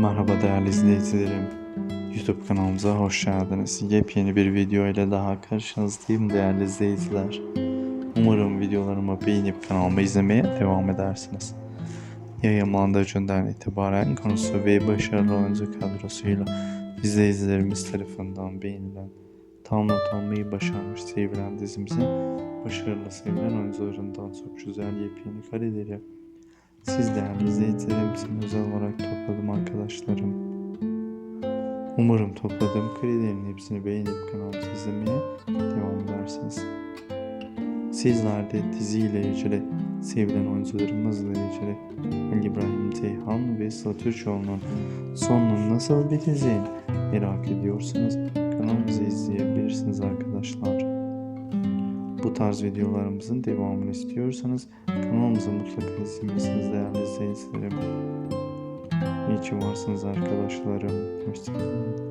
Merhaba değerli izleyicilerim. YouTube kanalımıza hoş geldiniz. Yepyeni bir video ile daha karşınızdayım değerli izleyiciler. Umarım videolarımı beğenip kanalımı izlemeye devam edersiniz. Yayınlandığı günden itibaren konusu ve başarılı oyuncu kadrosuyla izleyicilerimiz tarafından beğenilen, tamamlamayı başarmış sevilen dizimizin başarılı sevilen oyuncularından çok güzel yepyeni kareleri siz değerli izleyicilerim için özel olarak topladım arkadaşlarım. Umarım topladığım kredilerin hepsini beğenip kanalımızı izlemeye devam edersiniz. Sizler de diziyle ilgili sevilen oyuncularımızla ilgili Ali İbrahim Ceyhan ve Sıla Türkoğlu'nun sonunun nasıl biteceğini merak ediyorsanız kanalımızı Bu tarz videolarımızın devamını istiyorsanız kanalımızı mutlaka izlemelisiniz değerli izleyicilerim. İyi ki varsınız arkadaşlarım. Hoşçakalın.